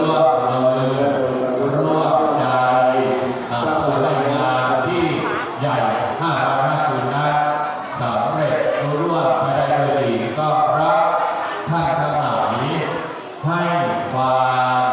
ล่วงเลยล่วงเลยอาภรงานที่ใหญ่ห้าร้อยคุณนั้สำเร็จร่วงไปได้ด้วยดีก็รับท่านทั้งหลาให้ความ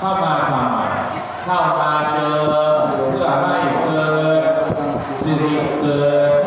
เข้ามาทำไมเข้ามาเจอเพื่อให้เกิดสิริเกิด